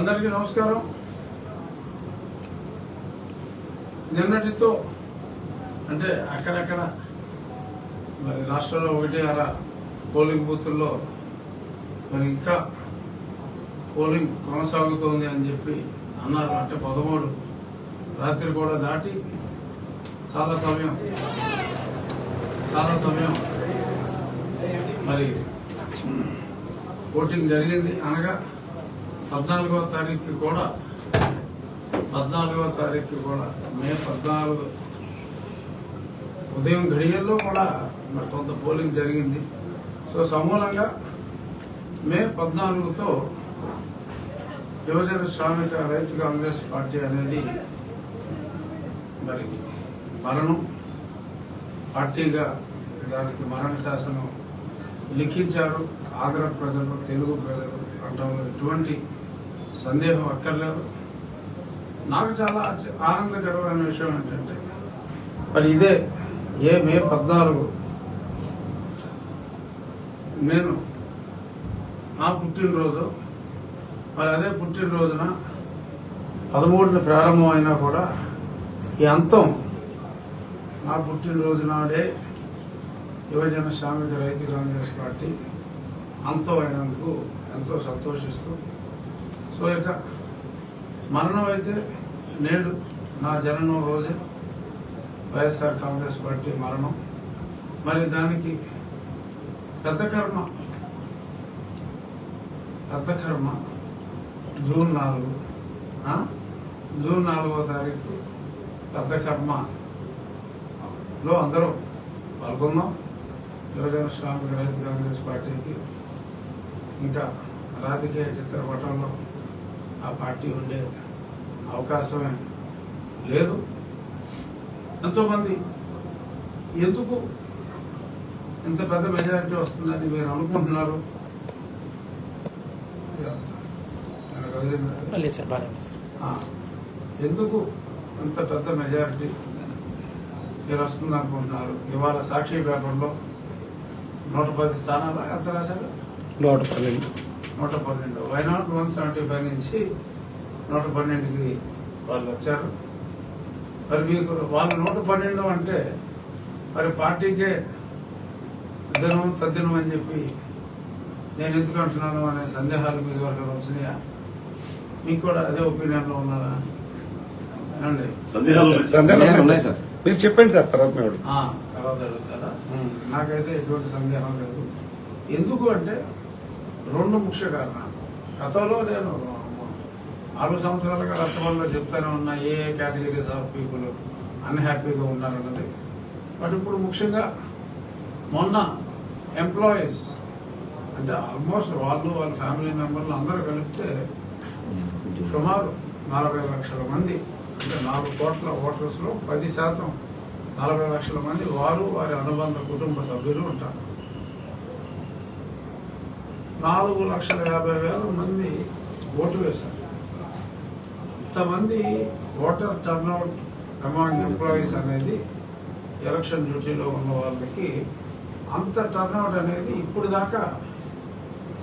అందరికీ నమస్కారం. నిన్నటితో అంటే అక్కడక్కడ మరి రాష్ట్రంలో ఒకటి అర పోలింగ్ బూతుల్లో మరి ఇంకా పోలింగ్ కొనసాగుతోంది అని చెప్పి అన్నారు. అంటే పదమూడు రాత్రి కూడా దాటి చాలా సమయం చాలా సమయం మరి ఓటింగ్ జరిగింది అనగా పద్నాలుగవ తారీఖు కూడా పద్నాలుగవ తారీఖు కూడా మే పద్నాలుగు ఉదయం గడియల్లో కూడా మరి కొంత పోలింగ్ జరిగింది. సో సమూలంగా మే పద్నాలుగుతో యువజన శ్రామిక రైతు కాంగ్రెస్ పార్టీ అనేది మరి మరణం. పార్టీగా దానికి మరణ శాసనం లిఖించారు. ఆంధ్ర ప్రజలు తెలుగు ప్రజలు అనడంలో ఎటువంటి సందేహం అక్కర్లేదు. నాకు చాలా ఆనందకరమైన విషయం ఏంటంటే మరి ఇదే ఏ మే పద్నాలుగు నేను నా పుట్టినరోజు మరి అదే పుట్టినరోజున పదమూడున ప్రారంభం అయినా కూడా ఈ అంతం నా పుట్టినరోజు నాడే యువజన శ్రామిక రైతు కాంగ్రెస్ పార్టీ అంతం అయినందుకు ఎంతో సంతోషిస్తూ సో ఇక మరణం అయితే నేడు నా జననం రోజే వైఎస్ఆర్ కాంగ్రెస్ పార్టీ మరణం. మరి దానికి పెద్ద కర్మ. పెద్ద కర్మ. జూన్ నాలుగు. జూన్ నాలుగో తారీఖు పెద్ద కర్మలో అందరూ పాల్గొన్నాం యువజన శ్రామిక రైతు కాంగ్రెస్ పార్టీకి ఇంకా రాజకీయ చిత్రపటంలో ఆ పార్టీ ఉండే అవకాశమే లేదు. ఎంతోమంది ఎందుకు ఇంత పెద్ద మెజారిటీ వస్తుందని మీరు అనుకుంటున్నారు? ఎందుకు ఇంత పెద్ద మెజారిటీ మీరు వస్తుంది అనుకుంటున్నారు? ఇవాళ సాక్షి పేపర్లో నూట పది స్థానాలు ఎంత రాశారు. నూట పన్నెండు. నూట పన్నెండు. Why not one seventy five నుంచి నూట పన్నెండుకి వాళ్ళు వచ్చారు. మరి మీకు వాళ్ళు నూట పన్నెండు అంటే మరి పార్టీకే దినం తద్దినం అని చెప్పి నేను ఎందుకు అంటున్నాను అనే సందేహాలు మీకు ఎవరికైనా వచ్చినాయా? మీకు కూడా అదే ఒపీనియన్లో ఉన్నారా? సార్. మీరు చెప్పండి సార్ తర్వాత తర్వాత అడుగుతారా? నాకైతే ఎటువంటి సందేహం లేదు. ఎందుకు అంటే రెండు ముఖ్య కారణాలు. గతంలో నేను నాలుగు సంవత్సరాలుగా రాష్ట్రంలో చెప్తానే ఉన్న a a categories of people అన్హ్యాపీగా ఉన్నారన్నది. బట్ ఇప్పుడు ముఖ్యంగా మొన్న ఎంప్లాయీస్ అంటే ఆల్మోస్ట్ వాళ్ళు వాళ్ళ ఫ్యామిలీ మెంబర్లు అందరూ కలిపితే సుమారు నలభై లక్షల మంది అంటే నాలుగు కోట్ల ఓటర్స్లో పది శాతం నలభై లక్షల మంది వారు వారి అనుబంధ కుటుంబ సభ్యులు ఉంటారు. నాలుగు లక్షల యాభై వేల మంది ఓటు వేశారు. ఇంతమంది ఓటర్ టర్న్అవుట్ అమాంగ్ ఎంప్లాయీస్ అనేది ఎలక్షన్ డ్యూటీలో ఉన్న వాళ్ళకి అంత టర్న్అవుట్ అనేది ఇప్పుడు దాకా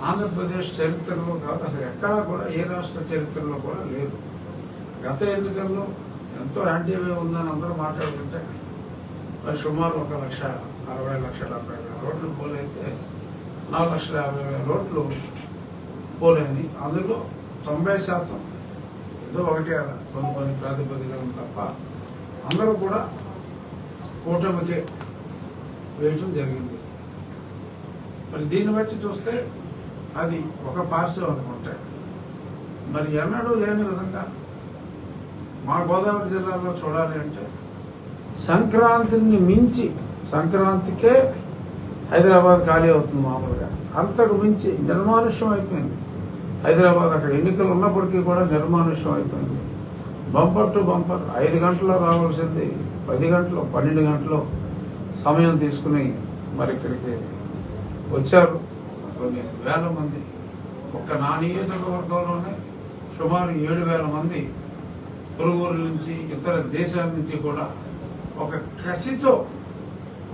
ఆంధ్రప్రదేశ్ చరిత్రలో కాదు అసలు ఎక్కడా కూడా ఏ రాష్ట్ర చరిత్రలో కూడా లేదు. గత ఎన్నికల్లో ఎంతో యాంటీవే ఉందని అందరూ మాట్లాడుకుంటే మరి సుమారు ఒక లక్ష అరవై లక్షల డెబ్బై వేల రోడ్లు పోలైతే నాలుగు లక్షల యాభై వేల రోడ్లు పోలేని. అందులో తొంభై శాతం ఏదో ఒకటి కొన్ని కొన్ని ప్రాతిపదికలు తప్ప అందరూ కూడా కూటమికే వేయటం జరిగింది. మరి దీన్ని బట్టి చూస్తే అది ఒక పార్శ్వం అనుకుంటే. మరి ఎన్నడూ లేని విధంగా మా గోదావరి జిల్లాలో చూడాలి అంటే సంక్రాంతిని మించి సంక్రాంతికే హైదరాబాద్ ఖాళీ అవుతుంది మామూలుగా. అంతకు మించి నిర్మానుష్యం అయిపోయింది. హైదరాబాద్ అక్కడ ఎన్నికలు ఉన్నప్పటికీ కూడా నిర్మానుష్యం అయిపోయింది. బంపర్ టు బంపర్ ఐదు గంటల్లో రావాల్సింది పది గంటలు పన్నెండు గంటలు సమయం తీసుకుని మరి ఇక్కడికి వచ్చారు. కొన్ని వేల మంది. ఒక్క నా నియోజకవర్గంలోనే సుమారు ఏడు వేల మంది పొరుగురు నుంచి ఇతర దేశాల నుంచి కూడా ఒక కసితో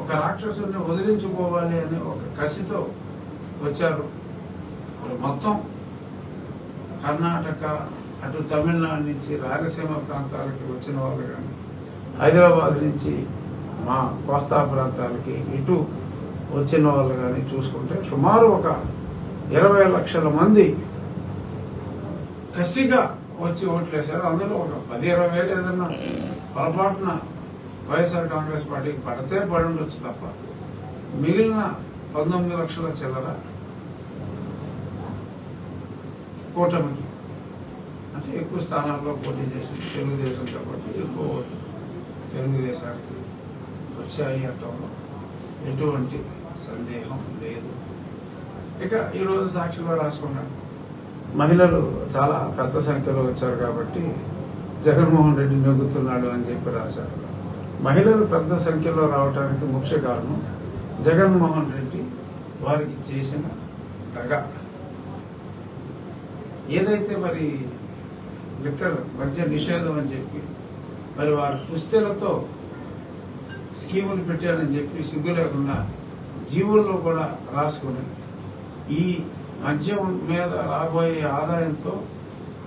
ఒక రాక్షసుని వదిలించుకోవాలి అనే ఒక కసితో వచ్చారు. మొత్తం కర్ణాటక అటు తమిళనాడు నుంచి రాయలసీమ ప్రాంతాలకి వచ్చిన వాళ్ళు కానీ హైదరాబాద్ నుంచి మా కోస్తా ప్రాంతాలకి ఇటు వచ్చిన వాళ్ళు కానీ చూసుకుంటే సుమారు ఒక ఇరవై లక్షల మంది కసిగా వచ్చి ఓట్లేశారు. అందులో ఒక పది ఇరవై వేలు ఏదన్నా పొరపాటున వైఎస్ఆర్ కాంగ్రెస్ పార్టీకి పడితే పడి ఉండొచ్చు తప్ప మిగిలిన పంతొమ్మిది లక్షల చిల్లర కూటమికి అంటే ఎక్కువ స్థానాల్లో పోటీ చేసింది తెలుగుదేశం కాబట్టి ఎక్కువ ఓట్లు తెలుగుదేశానికి వచ్చాయి అంటంలో ఎటువంటి సందేహం లేదు. ఇక ఈరోజు సాక్షిలో రాసుకున్నాను మహిళలు చాలా పెద్ద సంఖ్యలో వచ్చారు కాబట్టి జగన్మోహన్ రెడ్డి నెగ్గుతున్నాడు అని చెప్పి రాశారు. మహిళలు పెద్ద సంఖ్యలో రావడానికి ముఖ్య కారణం జగన్మోహన్ రెడ్డి వారికి చేసిన దగ. ఏదైతే మరి లిక్కర్ మధ్య నిషేధం అని చెప్పి మరి వారి కుస్తీలతో స్కీములు పెట్టారని చెప్పి సిగ్గు లేకుండా జీవుల్లో కూడా రాసుకుని ఈ మద్యం మీద రాబోయే ఆదాయంతో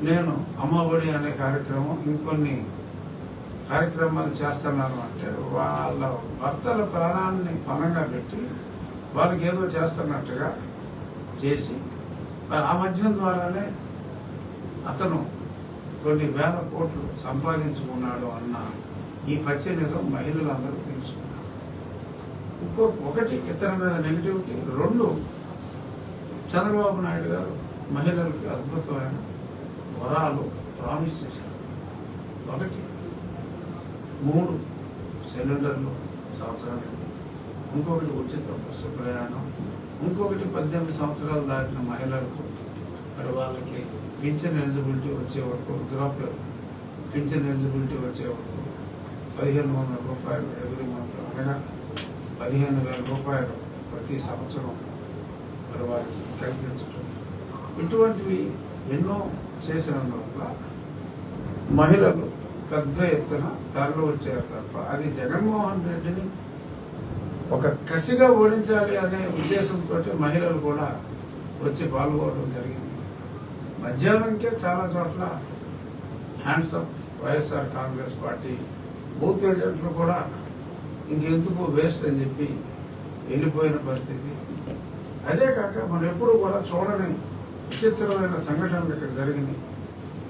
నేను అమ్మఒడి అనే కార్యక్రమం ఇంకొన్ని కార్యక్రమాలు చేస్తున్నాను అంటే వాళ్ళ భర్తల ప్రాణాన్ని పణంగా పెట్టి వాళ్ళకి ఏదో చేస్తున్నట్టుగా చేసి ఆ మధ్యం ద్వారానే అతను కొన్ని వేల కోట్లు సంపాదించుకున్నాడు అన్న ఈ పచ్చ నిజం మహిళలందరూ తెలుసుకున్నారు. ఇంకో ఒకటి ఇతని మీద నెగిటివ్కి రెండు చంద్రబాబు నాయుడు గారు మహిళలకి అద్భుతమైన వరాలు ప్రామిస్ చేశారు. ఒకటి మూడు సిలిండర్లు సంవత్సరానికి ఇంకొకటి ఉచిత బస్సు ప్రయాణం ఇంకొకటి పద్దెనిమిది సంవత్సరాలు దాటిన మహిళలకు మరి వాళ్ళకి పింఛన్ ఎలిజిబిలిటీ వచ్చే వరకు వృద్ధాప్య పింఛన్ ఎలిజిబిలిటీ వచ్చే వరకు పదిహేను వందల రూపాయలు ఎవ్రీ మంత్ అనగా పదిహేను వేల రూపాయలు ప్రతి సంవత్సరం మరి వారికి కల్పించడం ఇటువంటివి ఎన్నో చేసినందువల్ల మహిళలు పెద్ద ఎత్తున తరలి వచ్చారు తప్ప అది జగన్మోహన్ రెడ్డిని ఒక కసిగా ఓడించాలి అనే ఉద్దేశంతో మహిళలు కూడా వచ్చి పాల్గొనడం జరిగింది. మధ్యాహ్నంకే చాలా చోట్ల hands up YSR Congress party booth ఏజెంట్లు కూడా ఇంకెందుకు వేస్ట్ అని చెప్పి వెళ్ళిపోయిన పరిస్థితి. అదే కాక మనం ఎప్పుడూ కూడా చూడని విచిత్రమైన సంఘటనలు ఇక్కడ జరిగినాయి.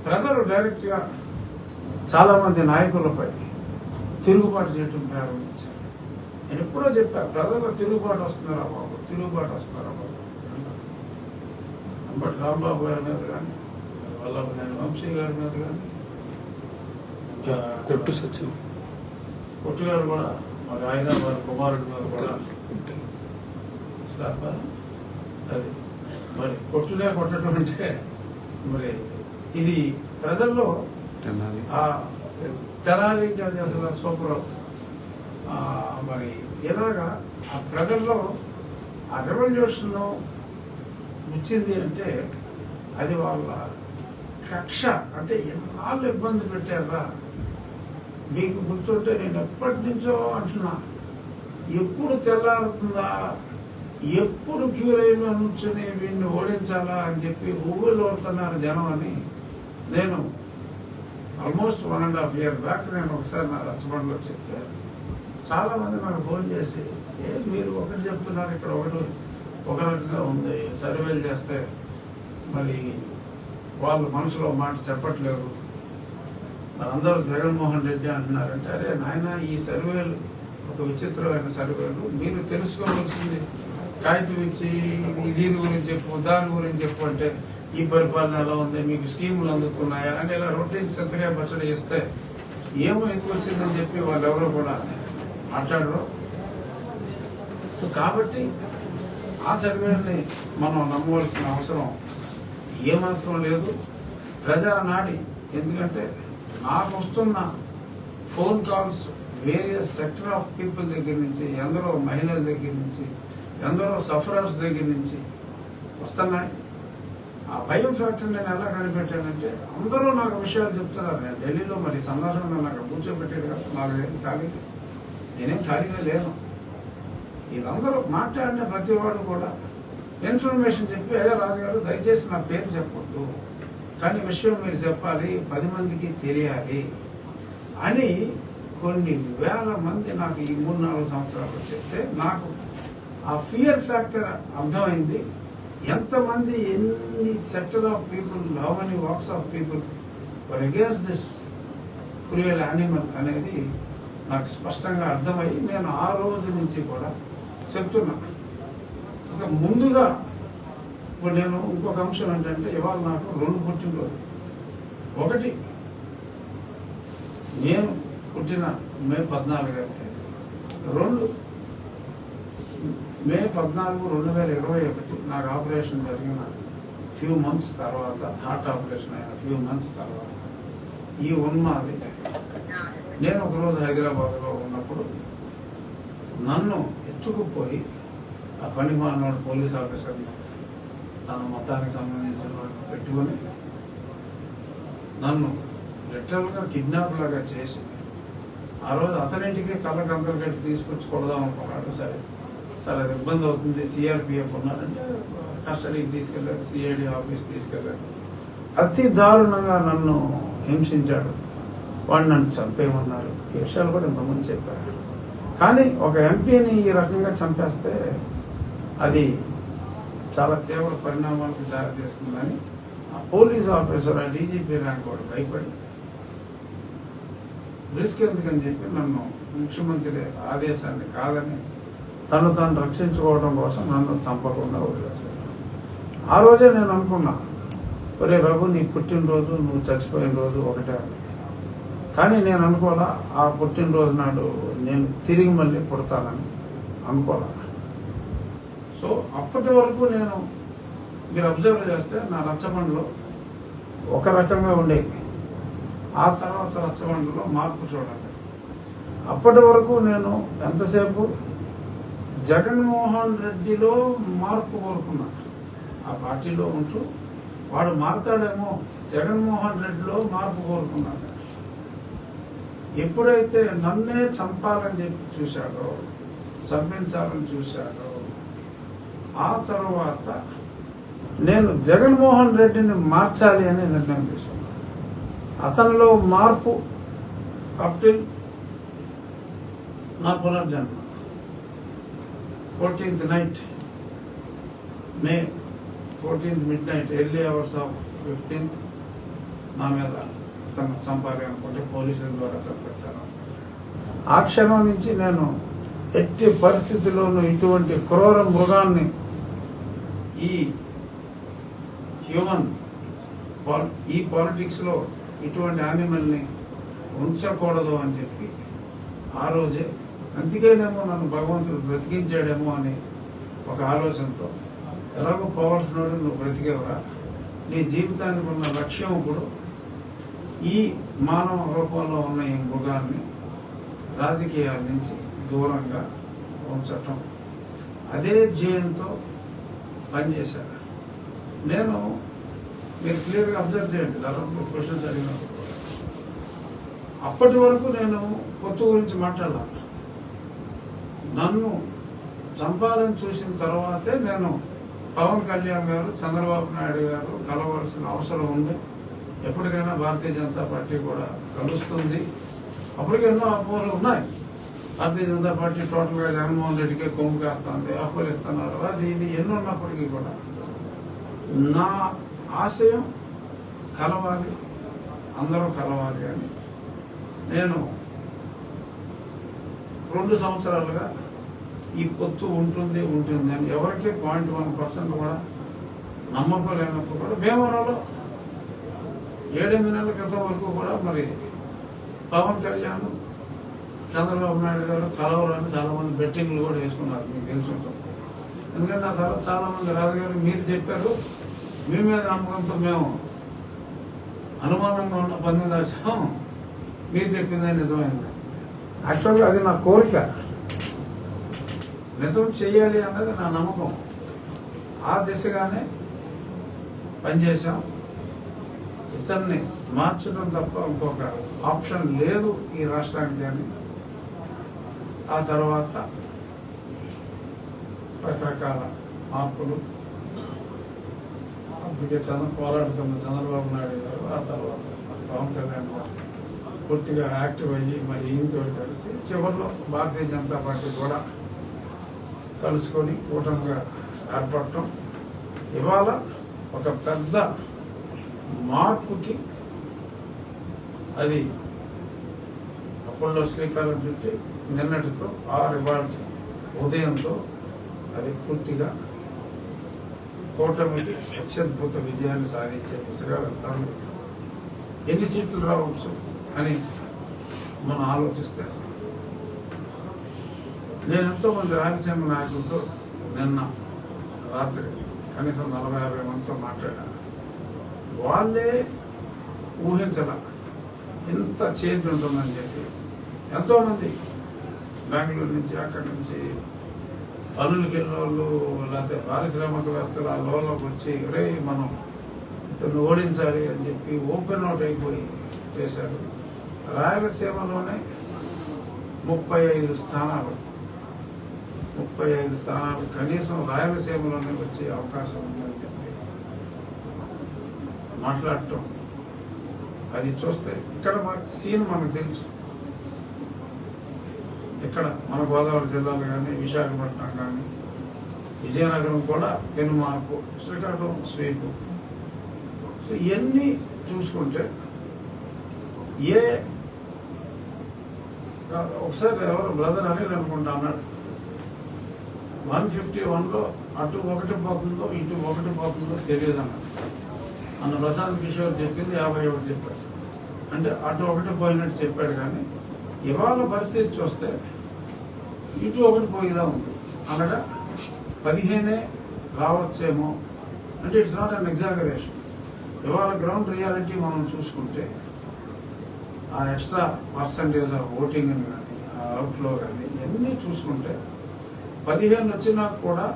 ప్రజలు డైరెక్ట్గా చాలా మంది నాయకులపై తిరుగుబాటు చేయటం ప్రారంభించారు. నేను ఎప్పుడో చెప్పా ప్రజలు తిరుగుబాటు వస్తున్నారా బాబు? తిరుగుబాటు వస్తున్నారా బాబు? అంబటి రాంబాబు గారి మీద కానీ వల్లభనేని వంశీ గారి మీద కానీ ఇంకా కొట్టు సచిన్. కొట్టు గారు కూడా మరి ఆయన వారి కుమారుడి మీద కూడా అది మరి కొట్టునే కొట్టడం అంటే మరి ఇది ప్రజల్లో తెనాలి ఆ తెనాలి అది అసలు? సూపర్ మరి ఇలాగా ఆ ప్రజల్లో ఆ రెవల్యూషన్ వచ్చింది అంటే అది వాళ్ళ కక్ష. అంటే ఎన్నాళ్ళు ఇబ్బంది పెట్టారా? మీకు గుర్తుంటే నేను ఎప్పటి నుంచో అంటున్నా ఎప్పుడు తెల్లారుతుందా? ఎప్పుడు క్యూర్ లైన్లో నుంచుని వీడిని ఓడించాలా అని చెప్పి ఊళ్ళో ఓడుతున్నారు జనం అని నేను almost one and half year back నేను ఒకసారి నా రచ్చబండలో చెప్తే చాలా మంది నాకు ఫోన్ చేసి ఏ మీరు ఒకటి చెప్తున్నారు ఇక్కడ ఒకటి ఒక రకంగా ఉంది సర్వేలు చేస్తే మరి వాళ్ళు మనసులో మాట చెప్పట్లేదు. అందరూ జగన్మోహన్ రెడ్డి అంటున్నారంటే అరే నాయన ఈ సర్వేలు ఒక విచిత్రమైన సర్వేలు మీరు తెలుసుకోవాల్సింది కాగితం ఇచ్చి దీని గురించి చెప్పు దాని గురించి చెప్పు అంటే ఈ పరిపాలన ఎలా ఉంది? మీకు స్కీములు అందుతున్నాయా? అని ఇలా రొటీన్ చెత్తగా బచ్చడి ఇస్తే ఏమో ఎందుకు వచ్చిందని చెప్పి వాళ్ళు ఎవరు కూడా మాట్లాడరు. సో కాబట్టి ఆ సర్వేని మనం నమ్మవలసిన అవసరం ఏమాత్రం లేదు. ప్రజా నాడి ఎందుకంటే నాకు వస్తున్న phone calls various sector of people దగ్గర నుంచి ఎందరో మహిళల దగ్గర నుంచి ఎందరో సఫరర్స్ దగ్గర నుంచి వస్తున్నాయి. ఆ భయం ఫ్యాక్టర్ నేను ఎలా కనిపెట్టానంటే అందరూ నాకు విషయాలు చెప్తున్నారు. నేను ఢిల్లీలో మరి సందర్శనలో నాకు కూర్చోబెట్టాడు కదా. నాకు ఏం ఖాళీ. నేనేం ఖాళీగా లేను. వీళ్ళందరూ మాట్లాడిన ప్రతి వాడు కూడా ఇన్ఫర్మేషన్ చెప్పి అయ్యా రాజుగారు దయచేసి నా పేరు చెప్పొద్దు. కానీ విషయం మీరు చెప్పాలి పది మందికి తెలియాలి అని కొన్ని వేల మంది నాకు ఈ మూడు నాలుగు సంవత్సరాలు చెప్తే నాకు ఆ ఫియర్ ఫ్యాక్టర్ అర్థమైంది. ఎంతమంది ఎన్ని sector of people how many walks of people for against this cruel animal అనేది నాకు స్పష్టంగా అర్థమయ్యి నేను ఆ రోజు నుంచి కూడా చెప్తున్నా. ఇక ముందుగా ఇప్పుడు నేను ఇంకొక అంశం ఏంటంటే ఇవాళ నాకు రెండు పుట్టినరోజు ఒకటి నేను పుట్టిన మే పద్నాలుగు రెండు మే పద్నాలుగు రెండు వేల ఇరవై ఒకటి నాకు ఆపరేషన్ జరిగిన ఫ్యూ మంత్స్ తర్వాత హార్ట్ ఆపరేషన్ అయిన ఫ్యూ మంత్స్ తర్వాత ఈ ఉన్మాది నేను ఒకరోజు హైదరాబాద్లో ఉన్నప్పుడు నన్ను ఎత్తుకుపోయి ఆ పని మానవాడు పోలీస్ ఆఫీసర్ని తన మతానికి సంబంధించిన వాడిని పెట్టుకొని నన్ను లిటరల్గా కిడ్నాప్ లాగా చేసి ఆ రోజు అతనింటికి కళ్ళ కంకలు కట్టి తీసుకొచ్చి కొడదాం అనుకున్నాడు సరే. చాలా ఇబ్బంది అవుతుంది. సిఆర్పిఎఫ్ ఉన్నారంటే కస్టడీకి తీసుకెళ్ళారు సిఐడి ఆఫీస్ తీసుకెళ్ళారు. అతి దారుణంగా నన్ను హింసించాడు. వాడు నన్ను చంపేయమన్నారు. ఈ విషయాలు కూడా ఇంతకుముందు చెప్పారు. కానీ ఒక ఎంపీని ఈ రకంగా చంపేస్తే అది చాలా తీవ్ర పరిణామాలకు దారితీస్తుందని ఆ పోలీస్ ఆఫీసర్ ఆ డీజీపీ ర్యాంక్ వాడు భయపడి రిస్క్ ఎందుకని చెప్పి నన్ను ముఖ్యమంత్రి ఆదేశాన్ని కాదని తను తను రక్షించుకోవడం కోసం నన్ను చంపకుండా వదిలేశాడు. ఆ రోజే నేను అనుకున్నా ఒరే రఘు నీ పుట్టినరోజు నువ్వు చచ్చిపోయిన రోజు ఒకటే కానీ నేను అనుకోవాలా ఆ పుట్టినరోజు నాడు నేను తిరిగి మళ్ళీ పుడతానని అనుకోవాలా సో అప్పటి వరకు నేను మీరు అబ్జర్వ్ చేస్తే నా రచ్చబండలో ఒక రకంగా ఉండేది ఆ తర్వాత రచ్చబండలో మార్పు చూడండి. అప్పటి వరకు నేను ఎంతసేపు జగన్మోహన్ రెడ్డిలో మార్పు కోరుకున్నాడు. ఆ పార్టీలో ఉంటూ వాడు మారుతాడేమో జగన్మోహన్ రెడ్డిలో మార్పు కోరుకున్నాడు. ఎప్పుడైతే నన్నే చంపాలని చెప్పి చూశాడో చంపించాలని చూశాడో ఆ తర్వాత నేను జగన్మోహన్ రెడ్డిని మార్చాలి అని నిర్ణయం తీసుకున్నాను. అతనిలో మార్పు అప్టిల్ నా పునర్జన్మ. Fourteenth night May fourteenth midnight early hours of fifteenth నా మీద తను చంపాలి అనుకుంటే పోలీసుల ద్వారా చంపెట్టాను ఆ క్షణం నుంచి నేను ఎట్టి పరిస్థితిలోనూ ఇటువంటి క్రూర మృగాన్ని ఈ హ్యూమన్ ఈ పాలిటిక్స్లో ఇటువంటి యానిమల్ని ఉంచకూడదు అని చెప్పి ఆ రోజే అందుకేనేమో నన్ను భగవంతుడు బ్రతికించాడేమో అని ఒక ఆలోచనతో ఎలాగో పోవాల్సినోడు నువ్వు బ్రతికేవరా? నీ జీవితానికి ఉన్న లక్ష్యం ఇప్పుడు ఈ మానవ రూపంలో ఉన్న ఈ మృగాన్ని రాజకీయాల నుంచి దూరంగా ఉంచటం. అదే ధ్యేయంతో పనిచేశారు. నేను మీరు క్లియర్గా అబ్జర్వ్ చేయండి దాదాపు క్వశ్చన్ అడిగినప్పుడు అప్పటి వరకు నేను కొత్త గురించి మాట్లాడాలి. నన్ను చంపాలని చూసిన తర్వాతే నేను పవన్ కళ్యాణ్ గారు చంద్రబాబు నాయుడు గారు కలవలసిన అవసరం ఉంది. ఎప్పటికైనా భారతీయ జనతా పార్టీ కూడా కలుస్తుంది. అప్పటికి ఎన్నో అపోహలు ఉన్నాయి. భారతీయ జనతా పార్టీ టోటల్గా జగన్మోహన్ రెడ్డికే కొమ్ము కాస్తుంది అప్పులు ఇస్తున్నారు. అది ఇది ఎన్ని ఉన్నప్పటికీ కూడా. నా ఆశయం కలవాలి అందరూ కలవాలి అని. నేను రెండు సంవత్సరాలుగా ఈ పొత్తు ఉంటుంది ఉంటుంది అని ఎవరికి పాయింట్ వన్ పర్సెంట్ కూడా నమ్మకలేనప్పుడు కూడా భీమవరంలో ఏడెనిమిది నెలల క్రితం వరకు కూడా మరి పవన్ కళ్యాణ్ చంద్రబాబు నాయుడు గారు కలవరని చాలా మంది బెట్టింగ్లు కూడా వేసుకున్నారు మీకు తెలిసి ఎందుకంటే నా తర్వాత చాలా మంది రాజుగారు మీరు చెప్పారు మీ మీద నమ్మకంతో మేము అనుమానంగా ఉన్న పని కాసాం మీరు చెప్పిందే నిజమైంది. యాక్చువల్గా అది నా కోరిక. నిజం చేయాలి అన్నది నా నమ్మకం. ఆ దిశగానే పనిచేశాం. ఇతన్ని మార్చడం తప్ప ఇంకొక ఆప్షన్ లేదు ఈ రాష్ట్రానికి కానీ. ఆ తర్వాత రకరకాల మార్పులు. అందుకే చంద్ర పోరాడుతున్న చంద్రబాబు నాయుడు గారు ఆ తర్వాత పవన్ కళ్యాణ్ గారు పూర్తిగా యాక్టివ్ అయ్యి మరి ఈయనతో కలిసి చివరిలో భారతీయ జనతా పార్టీ కూడా కలుసుకొని కూటమిగా ఏర్పడటం ఇవాళ ఒక పెద్ద మార్పుకి అది అప్పుల్లో శ్రీకారం చుట్టి నిన్నటితో ఆ రివాల్ట్ ఉదయంతో అది పూర్తిగా కూటమికి అత్యద్భుత విజయాన్ని సాధించే దిశగా వెళ్తాను. ఎన్ని సీట్లు రావచ్చు అని మనం ఆలోచిస్తే నేను ఎంతోమంది రాయలసీమ నాయకులతో నిన్న రాత్రి కనీసం నలభై యాభై మందితో మాట్లాడాను. వాళ్ళే ఊహించాల ఇంత చేంజ్ ఉంటుందని చెప్పి ఎంతోమంది బెంగళూరు నుంచి అక్కడి నుంచి పనులకి వెళ్ళిన వాళ్ళు లేకపోతే పారిశ్రామికవేత్తలు ఆ లోలోకి వచ్చి రే మనం ఇతను ఓడించాలి అని చెప్పి ఓపెన్ అవుట్ అయిపోయి చేశారు. రాయలసీమలోనే ముప్పై ఐదు స్థానాలు. ముప్పై ఐదు స్థానాలు కనీసం రాయలసీమలోనే వచ్చే అవకాశం ఉందని చెప్పి మాట్లాడటం. అది చూస్తే ఇక్కడ మనకి సీన్ మనకు తెలుసు. ఇక్కడ మన గోదావరి జిల్లాలో కానీ విశాఖపట్నం కానీ విజయనగరం కూడా పెనుమార్పు శ్రీకాకుళం స్వీపు. సో ఇవన్నీ చూసుకుంటే ఏ ఒకసారి ఎవరు బ్రదర్ అనిల్ అనుకుంటా అన్నాడు వన్ ఫిఫ్టీ వన్లో అటు ఒకటి పోతుందో ఇటు ఒకటి పోతుందో తెలియదు అన్నాడు అన్న ప్రశాంత్ కిషోర్ చెప్పింది యాభై ఒకటి చెప్పాడు. అంటే అటు ఒకటి పోయినట్టు చెప్పాడు కానీ ఇవాళ పరిస్థితి చూస్తే ఇటు ఒకటి పోయేదా ఉంది. అనగా పదిహేనే రావచ్చేమో. అంటే ఇట్స్ నాట్ అన్ ఎగ్జాగరేషన్ ఇవాళ గ్రౌండ్ రియాలిటీ మనం చూసుకుంటే ఆ ఎక్స్ట్రా పర్సంటేజ్ ఆఫ్ ఓటింగ్ కానీ ఆ అవుట్లో కానీ ఇవన్నీ చూసుకుంటే పదిహేను వచ్చినా కూడా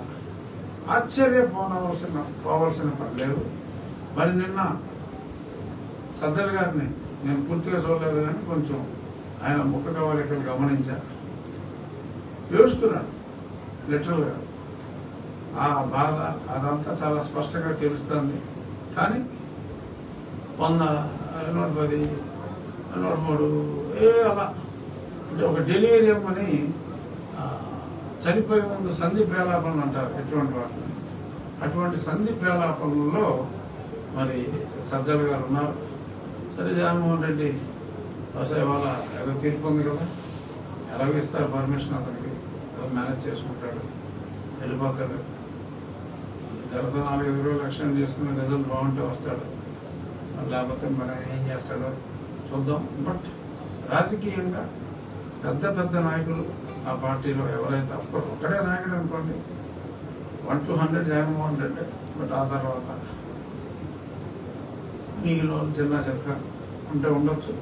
ఆశ్చర్యపోనవలసిన పోవలసిన పని లేదు. మరి నిన్న సజ్జల్ గారిని నేను పూర్తిగా చూడలేదు కానీ కొంచెం ఆయన ముఖ కవలికలు గమనించా. ఏడుస్తున్నాడు లిటరల్గా ఆ బాధ అదంతా చాలా స్పష్టంగా తెలుస్తుంది. కానీ వంద నూట పది నూట మూడు ఏ అలా. అంటే ఒక డెలీరియం అని చనిపోయే ముందు సంధి ప్రేలాపనలు అంటారు ఎటువంటి వాటిని? అటువంటి సంధి ప్రేలాపనలో మరి సజ్జల్ గారు ఉన్నారు. సరే జగన్మోహన్ రెడ్డి బహుశా ఇవాళ ఏదో తీర్పు ఉంది కదా. ఎలాగో ఇస్తారు పర్మిషన్ అతనికి. ఏదో మేనేజ్ చేసుకుంటాడు. వెళ్ళిపోతాడు. గత నాలుగు ఐదు రోజులు లక్ష్యం చేసుకుని రిజల్ట్ బాగుంటే వస్తాడు. లేకపోతే మరి ఏం చేస్తాడో చూద్దాం. బట్ రాజకీయంగా పెద్ద పెద్ద నాయకులు ఆ పార్టీలో ఎవరైతే అఫ్కోర్స్ ఒక్కడే నాయకుడు అనుకోండి. One two hundred Jaganmohan Reddy but ఆ తర్వాత మీలో చిన్న చెత్త ఉంటే ఉండొచ్చు.